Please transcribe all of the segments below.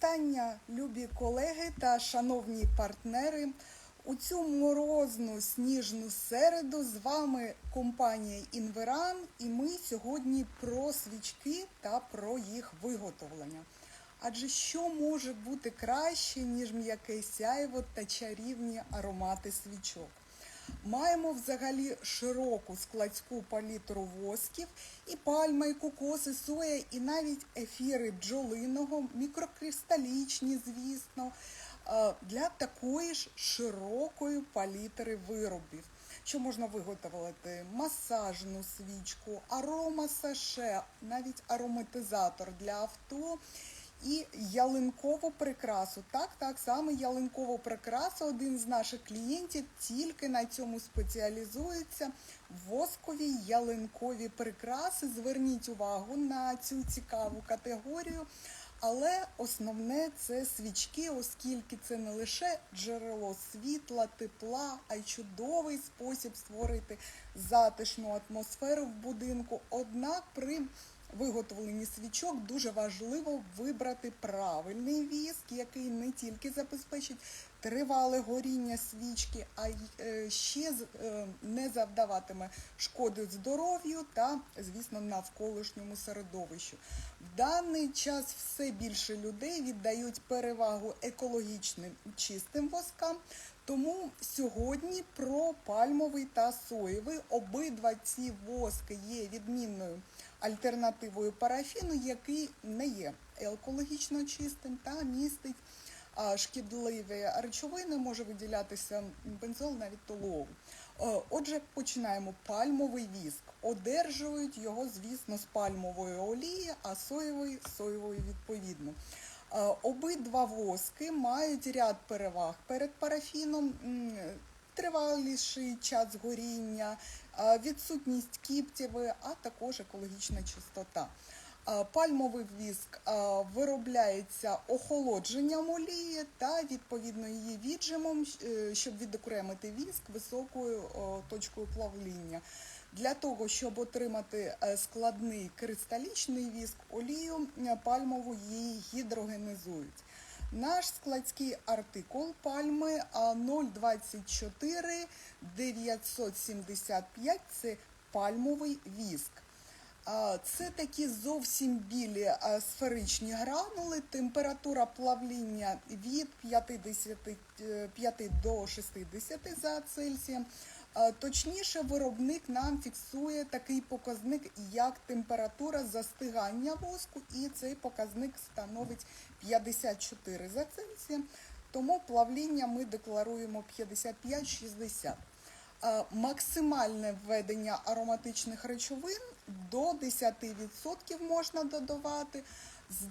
Вітання, любі колеги та шановні партнери. У цю морозну сніжну середу з вами компанія Інверан, і ми сьогодні про свічки та про їх виготовлення. Адже що може бути краще, ніж м'яке сяйво та чарівні аромати свічок? Маємо взагалі широку складську палітру восків, і пальма, і кокоси, соя, і навіть ефіри бджолиного, мікрокристалічні, звісно, е, для такої ж широкої палітри виробів. Що можна виготовити? Масажну свічку, аромасаше, навіть ароматизатор для авто. І ялинкову прикрасу. Так, так саме ялинкову прикрасу. Один з наших клієнтів тільки на цьому спеціалізується. Воскові ялинкові прикраси. Зверніть увагу на цю цікаву категорію. Але основне це свічки, оскільки це не лише джерело світла, тепла, а й чудовий спосіб створити затишну атмосферу в будинку. Однак при виготовленні свічок дуже важливо вибрати правильний віск, який не тільки забезпечить тривале горіння свічки, а е, ще е, не завдаватиме шкоди здоров'ю та, звісно, навколишньому середовищу. В даний час все більше людей віддають перевагу екологічним чистим воскам. Тому сьогодні про пальмовий та соєвий обидва ці воски є відмінною альтернативою парафіну, який не є екологічно чистим та містить шкідливі речовини, може виділятися бензол, навіть толову. Е, Отже, починаємо пальмовий віск. Одержують його, звісно, з пальмової олії, а соєвий з соєвої відповідно. Е, Обидва воски мають ряд переваг перед парафіном. Триваліший час горіння, відсутність кіптєви, а також екологічна чистота. Пальмовий віск виробляється охолодженням олії та відповідно її віджимом, е, щоб відокремити віск високою точкою плавління. Для того, щоб отримати е, складний кристалічний віск, олію е, пальмову її гідрогенізують. Наш складський артикул пальми а, 024 975 – це пальмовий віск. Це такі зовсім білі сферичні гранули. Температура плавління від 55 до 60 за Цельсієм. А, Точніше, виробник нам фіксує такий показник, як температура застигання воску, і цей показник становить 54 за Цельсієм. Тому плавління ми декларуємо 55-60. Е, Максимальне введення ароматичних речовин до 10% можна додавати.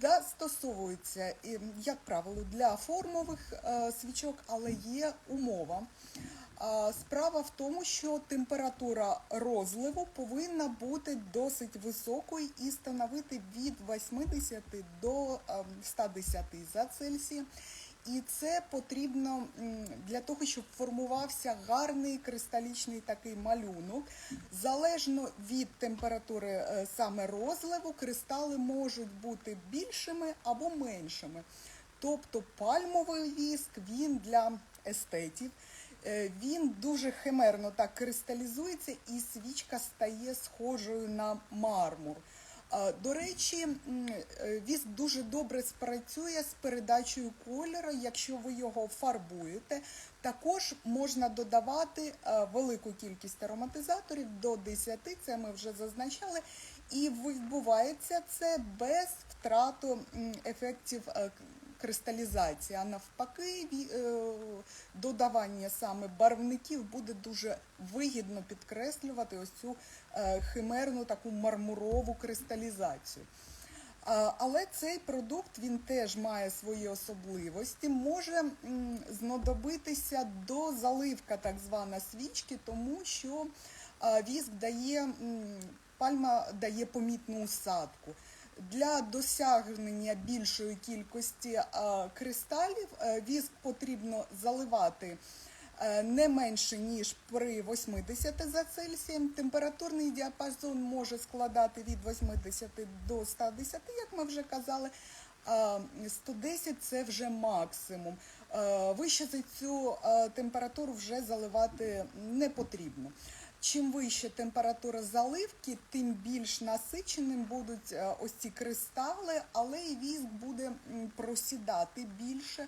Застосовується, як правило, для формових е, свічок, але є умова. Справа в тому, що температура розливу повинна бути досить високою і становити від 80 до ем, 110 за Цельсієм. І це потрібно для того, щоб формувався гарний кристалічний такий малюнок. Залежно від температури е, саме розливу, кристали можуть бути більшими або меншими. Тобто пальмовий віск він для естетів. Е, Він дуже химерно так кристалізується, і свічка стає схожою на мармур. До речі, е, віск дуже добре спрацює з передачею кольору, якщо ви його фарбуєте. Також можна додавати е, велику кількість ароматизаторів до 10, це ми вже зазначали, і відбувається це без втрату ефектів кристалізації, а навпаки, е, додавання саме барвників буде дуже вигідно підкреслювати ось цю е, химерну таку мармурову кристалізацію. Але цей продукт він теж має свої особливості. Може знадобитися до заливка, так звана свічки, тому що віск дає пальма дає помітну усадку. Для досягнення більшої кількості кристалів е, віск потрібно заливати е, не менше ніж при 80 за Цельсієм. Температурний діапазон може складати від 80 до 110, як ми вже казали. а 110 це вже максимум. Е, Вище за цю е, температуру вже заливати не потрібно. Чим вища температура заливки, тим більш насиченим будуть е, ось ці кристали, але і віск буде просідати більше.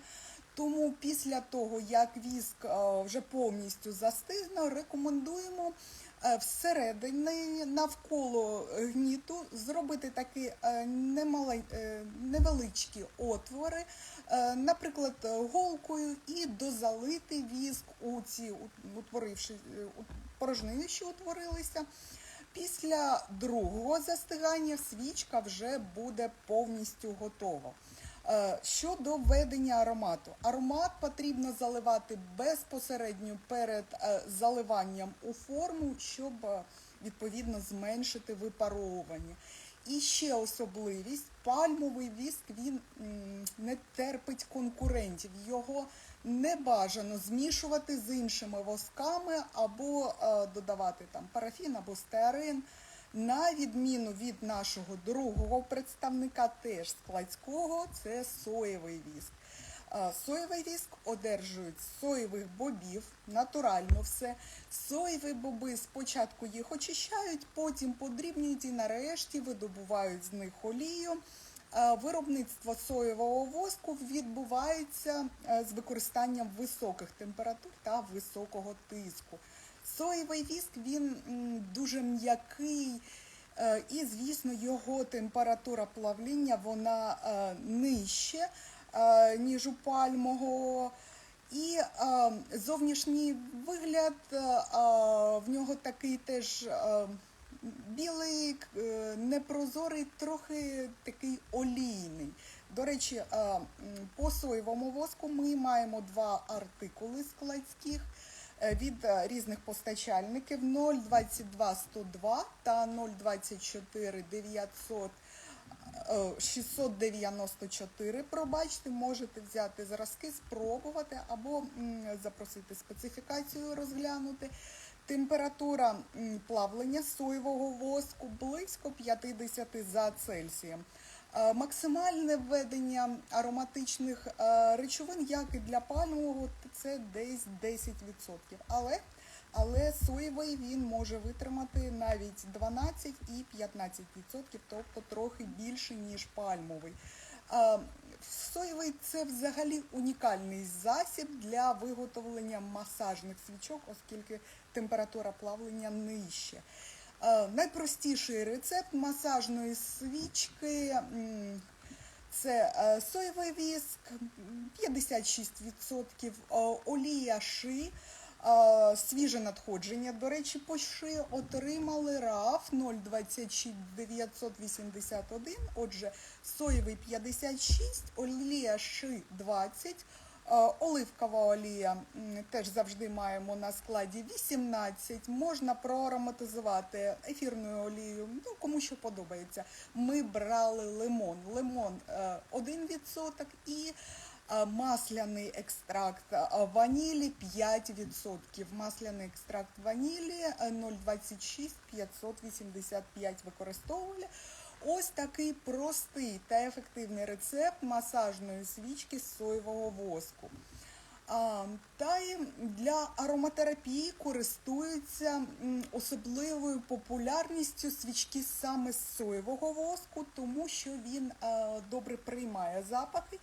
Тому після того, як віск е, вже повністю застигне, рекомендуємо е, всередині навколо гніту зробити такі невеличкі отвори, наприклад, голкою, і дозалити віск у ці утворивши порожнини, що утворилися. Після другого застигання свічка вже буде повністю готова. Е, Щодо введення аромату, аромат потрібно заливати безпосередньо перед е, заливанням у форму, щоб е, відповідно зменшити випаровування. І ще особливість: пальмовий віск він не терпить конкурентів. Його не бажано змішувати з іншими восками або е, додавати там парафін або стеарин. На відміну від нашого другого представника, теж складського, це соєвий віск. Е, Соєвий віск одержують з соєвих бобів, натурально все. Соєві боби спочатку їх очищають, потім подрібнюють і нарешті видобувають з них олію. Е, Виробництво соєвого воску відбувається е, з використанням високих температур та високого тиску. Соєвий віск він дуже м'який, е, і, звісно, його температура плавління вона нижче, ніж у пальмового. І зовнішній вигляд в нього такий теж білий, е, непрозорий, трохи такий олійний. До речі, по соєвому воску ми маємо два артикули складських е, від е, різних постачальників 022 102 та 024 900 е, 694, пробачте, можете взяти зразки, спробувати або запросити специфікацію розглянути. Температура плавлення соєвого воску близько 50 за Цельсієм. Е, Максимальне введення ароматичних е, речовин, як і для пальмового, це десь 10%. Але, але соєвий він може витримати навіть 12 і 15%, тобто трохи більше, ніж пальмовий. Соєвий це взагалі унікальний засіб для виготовлення масажних свічок, оскільки температура плавлення нижче. Е, Найпростіший рецепт масажної свічки це е, соєвий віск, 56%, е, олія ши, свіже надходження. До речі, по ши отримали РАФ 026 981, отже, соєвий 56, олія ши 20, Е, Оливкова олія теж завжди маємо на складі 18. Можна проароматизувати ефірною олією, ну кому що подобається. Ми брали лимон. Лимон е, 1% і е, масляний екстракт ванілі 5%. Масляний екстракт ванілі е, 0,26 585 використовували. Ось такий простий та ефективний рецепт масажної свічки з соєвого воску. Та й для ароматерапії користуються особливою популярністю свічки саме з соєвого воску, тому що він добре приймає запахи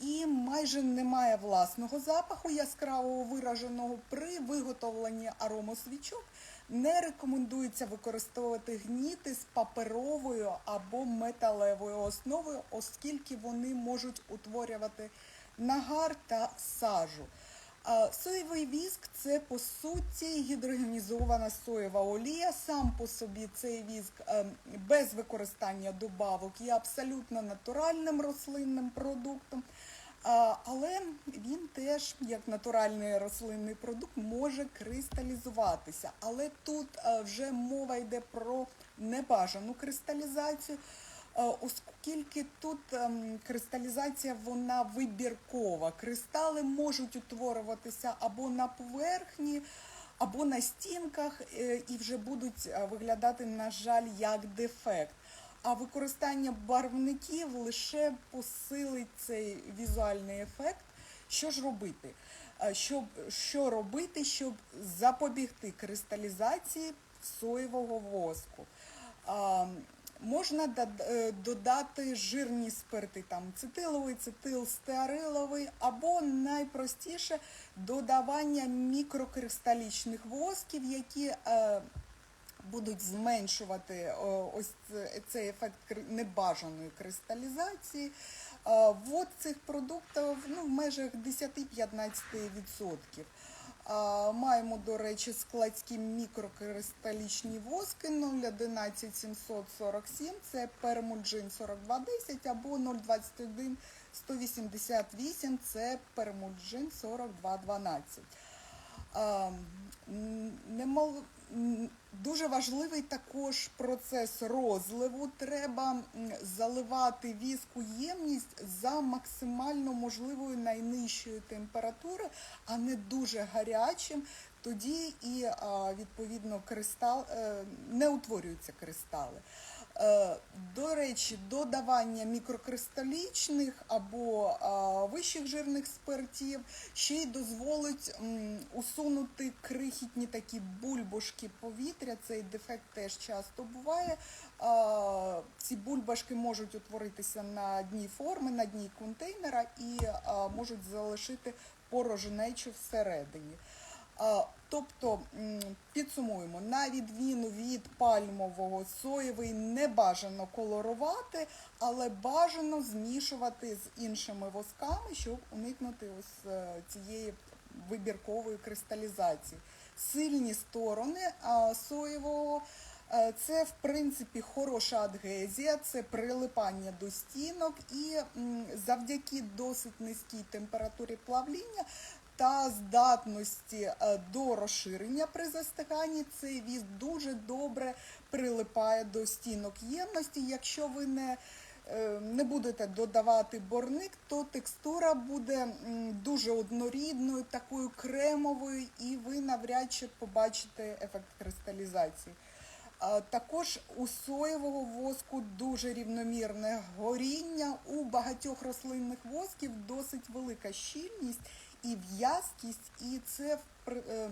і майже немає власного запаху яскраво вираженого при виготовленні аромосвічок. Не рекомендується використовувати гніти з паперовою або металевою основою, оскільки вони можуть утворювати нагар та сажу. Соєвий віск це по суті гідрогенізована соєва олія. Сам по собі цей віск ем, без використання добавок є абсолютно натуральним рослинним продуктом. Але він теж, як натуральний рослинний продукт, може кристалізуватися. Але тут е, вже мова йде про небажану кристалізацію, е, оскільки тут ем, кристалізація вона вибіркова. Кристали можуть утворюватися або на поверхні, або на стінках, е, і вже будуть виглядати, на жаль, як дефект. А використання барвників лише посилить цей візуальний ефект. Що ж робити? Щоб, що робити, щоб запобігти кристалізації соєвого воску? А, Можна е, додати жирні спирти, там цетиловий, цетилстеариловий, або найпростіше додавання мікрокристалічних восків, які е, будуть зменшувати ось цей ефект небажаної кристалізації. Ввод цих продуктів ну, в межах 10-15%. Маємо, до речі, складські мікрокристалічні воски 011747, це пермульджин 4210 або 021 188, це пермульджин 4212. Дуже важливий також процес розливу. Треба заливати віску ємність за максимально можливою найнижчої температури, а не дуже гарячим. Тоді і відповідно кристал е, не утворюються кристали. Е, До речі, додавання мікрокристалічних або вищих жирних спиртів ще й дозволить усунути крихітні такі бульбашки повітря. Цей дефект теж часто буває. Ці бульбашки можуть утворитися на дні форми, на дні контейнера і можуть залишити порожнечу всередині. Тобто, підсумуємо, на відміну від пальмового соєвий не бажано колорувати, але бажано змішувати з іншими восками, щоб уникнути ось е, цієї вибіркової кристалізації. Сильні сторони соєвого е, це в принципі хороша адгезія, це прилипання до стінок, і завдяки досить низькій температурі плавління та здатності е, до розширення при застиганні цей віск дуже добре прилипає до стінок ємності. Якщо ви не е, не будете додавати борник, то текстура буде дуже однорідною, такою кремовою, і ви навряд чи побачите ефект кристалізації. Також у соєвого воску дуже рівномірне горіння. У багатьох рослинних восків досить велика щільність і в'язкість, і це ем,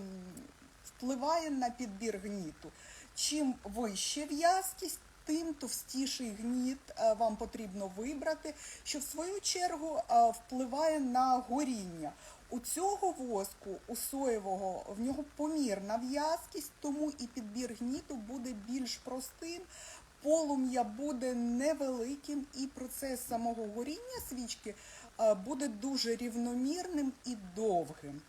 впливає на підбір гніту. Чим вища в'язкість, тим товстіший гніт е, вам потрібно вибрати, що в свою чергу е, впливає на горіння. У цього воску, у соєвого, в нього помірна в'язкість, тому і підбір гніту буде більш простим, полум'я буде невеликим, і процес самого горіння свічки е, буде дуже рівномірним і довгим.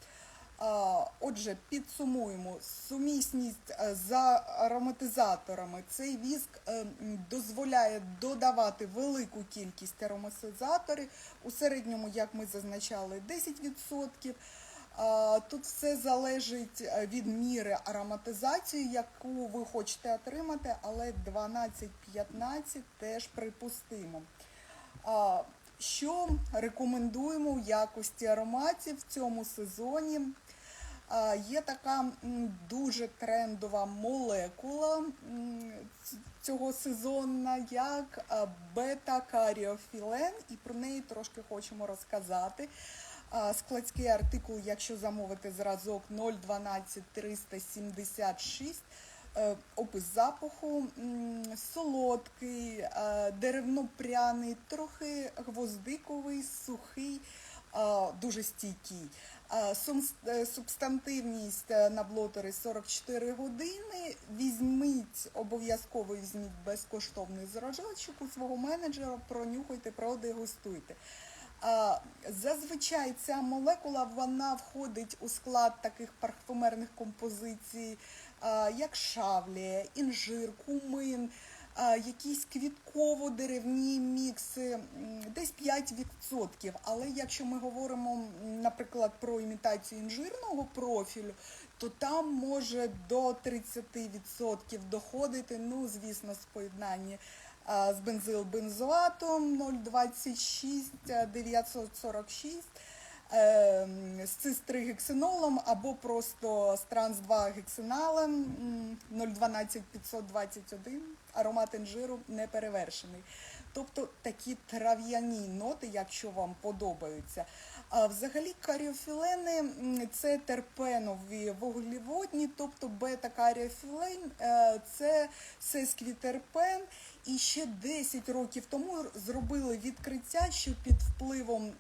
Отже, підсумуємо сумісність е, за ароматизаторами. Цей віск е, дозволяє додавати велику кількість ароматизаторів. У середньому, як ми зазначали, 10%. Тут все залежить е, від міри ароматизації, яку ви хочете отримати, але 12-15 теж припустимо. Що рекомендуємо у якості ароматів в цьому сезоні? Є така дуже трендова молекула цього сезонна, як бета-каріофілен, і про неї трошки хочемо розказати. Складський артикул, якщо замовити зразок 012376, е, опис запаху солодкий, е, деревно-пряний, трохи гвоздиковий, сухий, дуже стійкий. Е, Субстантивність на блотери 44 години. Візьміть, обов'язково візьміть безкоштовний зразочок у свого менеджера, пронюхайте, продегустуйте. Зазвичай ця молекула вона входить у склад таких парфумерних композицій, як шавлія, інжир, кумин, якісь квітково-деревні мікси, десь 5%. Але якщо ми говоримо, наприклад, про імітацію інжирного профілю, то там може до 30% доходити, ну, звісно, з поєднання з бензилбензоатом 026 946. е, з цистригексинолом або просто з транс-2 гексиналем м, 012 521, аромат інжиру не перевершений. Тобто такі трав'яні ноти, якщо вам подобаються. А взагалі каріофілени це терпенові вуглеводні, тобто бета-каріофілен е, це сесквітерпен. І ще 10 років тому зробили відкриття, що під впливом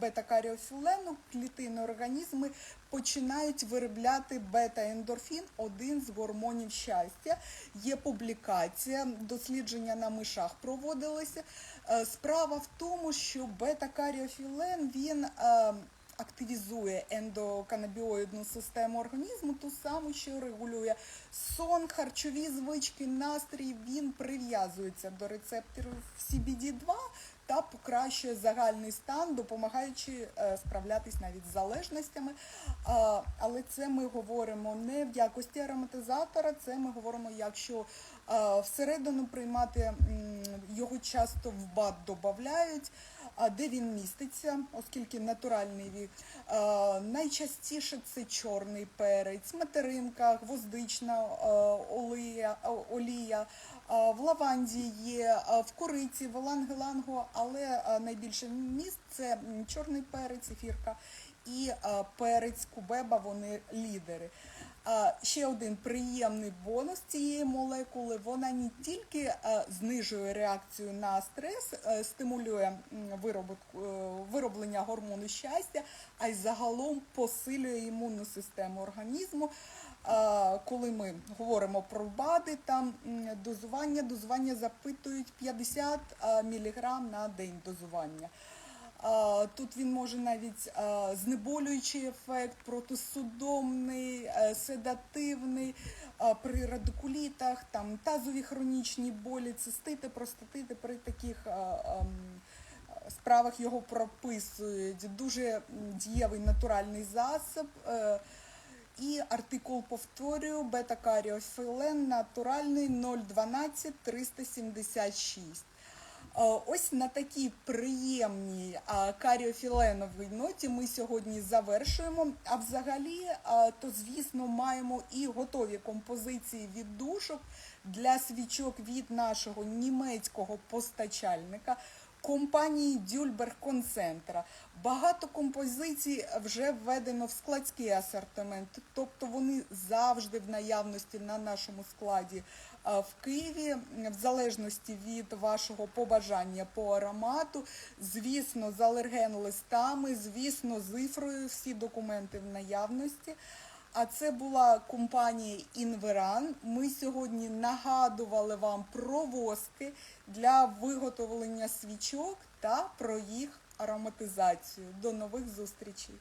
бета-каріофілену клітини організми починають виробляти бета-ендорфін, один з гормонів щастя. Є публікація, дослідження на мишах проводилися. Е, Справа в тому, що бета-каріофілен він е, активізує ендоканабіоїдну систему організму, ту саму, що регулює сон, харчові звички, настрій. Він прив'язується до рецепторів CBD2 та покращує загальний стан, допомагаючи е, справлятись навіть з залежностями. Але це ми говоримо не в якості ароматизатора, це ми говоримо, якщо всередину приймати його часто в бад додають. А де він міститься, оскільки натуральний вік. Найчастіше це чорний перець, материнка, гвоздична олія, олія. В лаванді є, в кориці, в лангелангу, але найбільше міст це чорний перець, ефірка і перець кубеба, вони лідери. Ще один приємний бонус цієї молекули. Вона не тільки знижує реакцію на стрес, е, стимулює е, вироблення гормону щастя, а й загалом посилює імунну систему організму. Коли ми говоримо про БАДи, там дозування, дозування запитують 50 мг на день дозування. Тут він може навіть знеболюючий ефект, протисудомний, е, седативний, при радикулітах, там тазові хронічні болі, цистити, простатити при таких справах його прописують. Дуже дієвий натуральний засіб. е, І артикул повторюю, бета-каріофілен натуральний 012 376. Ось на такій приємній каріофіленовій ноті ми сьогодні завершуємо. А взагалі, то звісно, маємо і готові композиції від душок для свічок від нашого німецького постачальника. Компанії Дюльберг Концентра. Багато композицій вже введено в складський асортимент, тобто вони завжди в наявності на нашому складі в Києві, в залежності від вашого побажання по аромату. Звісно, з алерген-листами, звісно, з ифрою всі документи в наявності. А це була компанія Інверан. Ми сьогодні нагадували вам про воски для виготовлення свічок та про їх ароматизацію. До нових зустрічей!